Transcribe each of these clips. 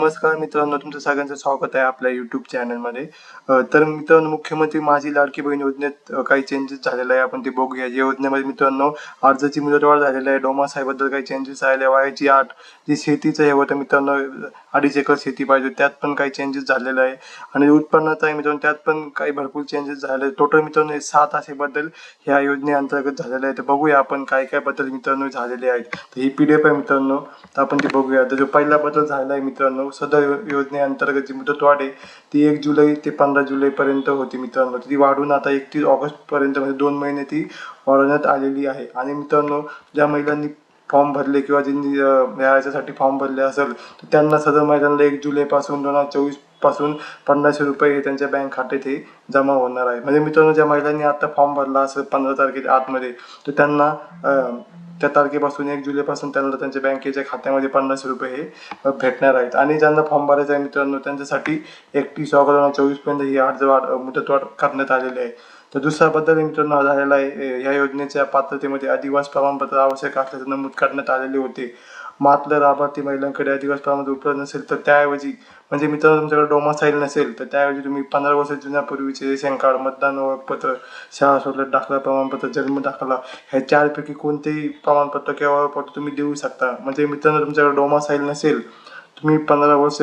नमस्कार मित्रांनो तुमचं सगळ्यांचं स्वागत आहे आपल्या युट्यूब चॅनलमध्ये तर मित्रांनो मुख्यमंत्री माझी लाडकी बहीण योजनेत काही चेंजेस झालेला आहे. आपण ते बघूया. या योजनेमध्ये मित्रांनो अर्जाची मुदतवाढ झालेली आहे. डोमासाहेबद्दल काही चेंजेस आले वयाची आठ जी शेतीचं हे होतं मित्रांनो अडीच एकर शेती पाहिजे त्यात पण काही चेंजेस झालेलं आहे. आणि उत्पन्नाचं आहे मित्रांनो त्यात पण काही भरपूर चेंजेस झाले टोटल मित्रांनो सात असे बदल ह्या योजनेअंतर्गत झालेले आहे तर बघूया आपण काय काय बदल मित्रांनो झालेले आहेत. तर ही पी डी एफ आहे मित्रांनो. तर आपण ते बघूया. तर जो पहिला बदल झाला आहे मित्रांनो सदर योजनेअंतर्गत जी मुदतवाढ आहे ती एक जुलै ते पंधरा जुलैपर्यंत होती मित्रांनो. ती वाढून आता एकतीस ऑगस्टपर्यंत म्हणजे दोन महिने ती वाढवण्यात आलेली आहे. आणि मित्रांनो ज्या महिलांनी फॉर्म भरले किंवा ज्यांनी मिळायच्यासाठी याच्यासाठी फॉर्म भरले असेल तर त्यांना सदर महिलांना एक जुलैपासून दोन हजार चोवीसपासून पन्नासशे रुपये हे त्यांच्या बँक खात्यात हे जमा होणार आहे. म्हणजे मित्रांनो ज्या महिलांनी आता फॉर्म भरला असेल पंधरा तारखेच्या आतमध्ये तर त्यांना त्या तारखेपासून एक जुलैपासून त्यांना त्यांच्या बँकेच्या खात्यामध्ये पन्नास रुपये हे भेटणार आहेत. आणि ज्यांना फॉर्म भरायचा आहे मित्रांनो त्यांच्यासाठी एकतीस ऑगस्ट दोन हजार चोवीसपर्यंत ही अर्ज वाढ मुदतवाढ करण्यात आलेली आहे. तर दुसरा बद्दल मित्रांनो झालेला आहे. या योजनेच्या पात्रतेमध्ये आदिवास प्रमाणपत्र आवश्यक असल्याचं नमूद करण्यात आलेले होते. मात्र लाभार्थी महिलांकडे आदिवासी प्रमाणात उपलब्ध नसेल तर त्याऐवजी म्हणजे मित्रांनो तुमच्याकडे डोमासाईल नसेल तर त्याऐवजी तुम्ही पंधरा वर्ष जुन्यापूर्वीचे रेशन कार्ड मतदान ओळखपत्र शाळा सोडलं दाखला प्रमाणपत्र जन्म दाखला ह्या चारपैकी कोणतेही प्रमाणपत्र किंवा ओळखपत्र तुम्ही देऊ शकता. म्हणजे मित्रांनो तुमच्याकडे डोमासाईल नसेल तुम्ही पंधरा वर्ष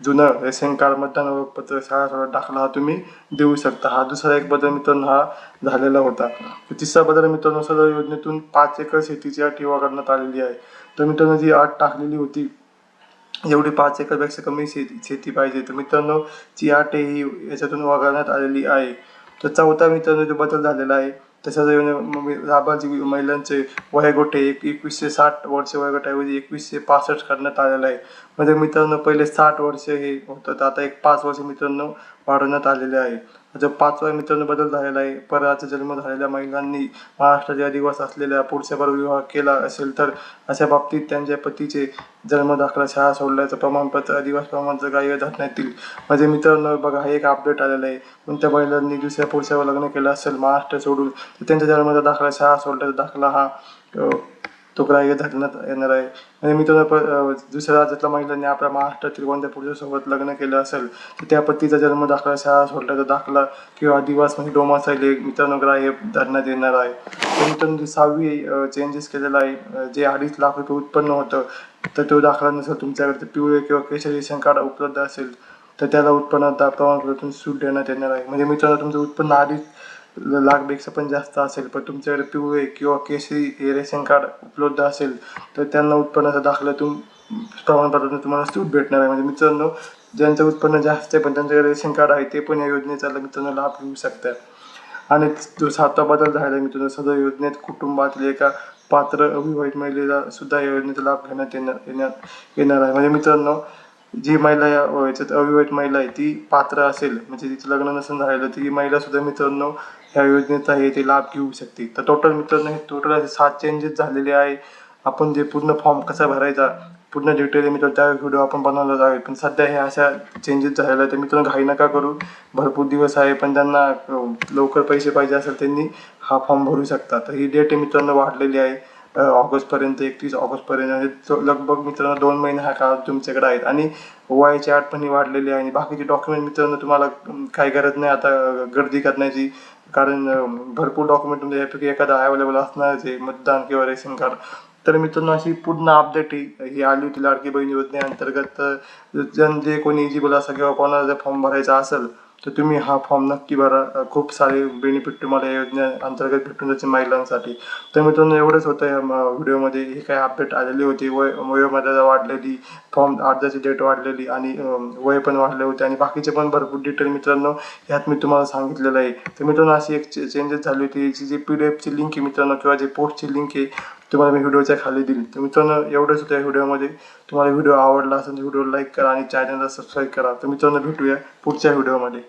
जुनं रेशन कार्ड मतदान ओळखपत्र शाळा सोडत दाखला हा तुम्ही देऊ शकता. हा दुसरा एक बदल मित्रांनो हा झालेला होता. तिसरा बदल मित्रांनो सदर योजनेतून पाच एकर शेतीची अट ठेवा करण्यात आलेली आहे. मित्रांनो जी आठ टाकलेली होती एवढी पाच एकरपेक्षा कमी शेती शेती पाहिजे. तर मित्रांनो जी अट ही याच्यातून वगळण्यात आलेली आहे. तर चौथा मित्रांनो जो बदल झालेला आहे तसंच लाभार्थी महिलांचे वयोगोटे एक एकवीसशे साठ वर्ष वयोगटाऐवजी एकवीसशे पासष्ट करण्यात आलेलं आहे. म्हणजे मित्रांनो पहिले साठ वर्ष हे होतं तर आता एक पाच वर्ष मित्रांनो वाढवण्यात आलेले आहे. जो पाचव्या मित्रांनो बदल झालेला आहे. परराचा जन्म झालेल्या महिलांनी महाराष्ट्राचे अधिवास असलेल्या पुरुषाबरोबर विवाह केला असेल तर अशा बाबतीत त्यांच्या पतीचे जन्म दाखला शाळा सोडल्याचं प्रमाणपत्र अधिवास प्रमाणपत्र ग्राह्य धरण्यात येईल म्हणजे मित्रांनो बघा हा एक अपडेट आलेला आहे. कोणत्या महिलांनी दुसऱ्या पुरुषावर लग्न केलं असेल महाराष्ट्र सोडून तर त्यांच्या जन्माचा दाखला शाळा सोडल्याचा दाखला हा तो ग्राह्य धरण्यात येणार आहे. म्हणजे मी प- दुसऱ्या राज्यातल्या महिलांनी आपल्या महाराष्ट्रातील कोणत्या पुरुषासोबत लग्न केलं असेल तर त्या पतीचा जन्म दाखला शाळा सोडल्याचा दाखला किंवा दिवस म्हणजे डोमासाईल हे मित्रांनो ग्राह्य धरण्यात येणार आहे. तर मित्रांनो सहावी चेंजेस केलेला आहे जे अडीच लाख रुपये उत्पन्न होतं तर तो दाखला नसेल तुमच्याकडे पिवळे किंवा केशरी रेशन कार्ड उपलब्ध असेल तर त्याला उत्पन्नात प्रमाणपत्रातून सूट देण्यात येणार आहे. म्हणजे मित्रांनो तुमचं उत्पन्न आधीच लाखपेक्षा पण जास्त असेल पण तुमच्याकडे पिवळे किंवा केशरी हे रेशन कार्ड उपलब्ध असेल तर त्यांना उत्पन्नाच्या दाखल्यातून प्रमाणपत्रातून तुम्हाला सूट भेटणार आहे. म्हणजे मित्रांनो ज्यांचं उत्पन्न जास्त आहे पण त्यांच्याकडे रेशन कार्ड आहे ते पण या योजनेचा मित्रांनो लाभ घेऊ शकतात. आणि जो सातवा बदल झाला आहे मित्रांनो सदर योजनेत कुटुंबातील एका पात्र अविवाहित महिलेला सुद्धा या योजनेचा लाभ घेण्यात येणार येणार येणार आहे. म्हणजे मित्रांनो जी महिला या याच्यात अविवाहित महिला आहे ती पात्र असेल म्हणजे तिचं लग्न नसून राहिलं ती महिला सुद्धा मित्रांनो ह्या योजनेचा हे ते लाभ घेऊ शकते. तर टोटल मित्रांनो हे टोटल असे सात चेंजेस झालेले आहे. आपण जे पूर्ण फॉर्म कसा भरायचा पूर्ण डिटेल मित्र त्या व्हिडिओ आपण बनवला आहे पण सध्या हे अशा चेंजेस झालेलं आहे तर मित्रांनो घाई नका करू. भरपूर दिवस आहे पण त्यांना लवकर पैसे पाहिजे असेल त्यांनी हा फॉर्म भरू शकता. तर ही डेट मित्रांनो वाढलेली आहे. ऑगस्टपर्यंत एकतीस ऑगस्टपर्यंत. म्हणजे लगभग मित्रांनो दोन महिने हा काळ तुमच्याकडे आहेत. आणि वयाची अट पण ही वाढलेली आहे. आणि बाकीचे डॉक्युमेंट मित्रांनो तुम्हाला काही गरज नाही. आता गर्दी करण्याची कारण भरपूर डॉक्युमेंट म्हणजे यापैकी एखादा अवेलेबल असणारच आहे मतदान किंवा रेशन कार्ड. तर मित्रांनो अशी पूर्ण अपडेट ही ही आली होती लाडकी बहीण योजनेअंतर्गत. जण जे कोणी इजिबल असेल किंवा कोणाला जर फॉर्म भरायचा असेल तर तुम्ही हा फॉर्म नक्की भरा. खूप सारे बेनिफिट तुम्हाला या योजनेअंतर्गत भेटून जाते महिलांसाठी. तर मित्रांनो एवढंच होतं या व्हिडिओमध्ये. हे काही अपडेट आलेली होती. वय वयोमर्यादा वाढलेली फॉर्म अर्जाची डेट वाढलेली आणि वय पण वाढले होते आणि बाकीचे पण भरपूर डिटेल मित्रांनो ह्यात मी तुम्हाला सांगितलेलं आहे. तर मित्रांनो अशी एक चेंजेस झाली होती. जी पी डी एफची लिंक आहे मित्रांनो किंवा जे पोस्टची लिंक आहे तुम्हाला मी व्हिडिओच्या खाली दिली. तर मित्रांनो एवढंच होतं या व्हिडिओमध्ये. तुम्हाला व्हिडिओ आवडला असेल तर व्हिडिओ लाईक करा आणि चॅनलला सबस्क्राईब करा. तर मित्रांनो भेटूया पुढच्या व्हिडिओमध्ये.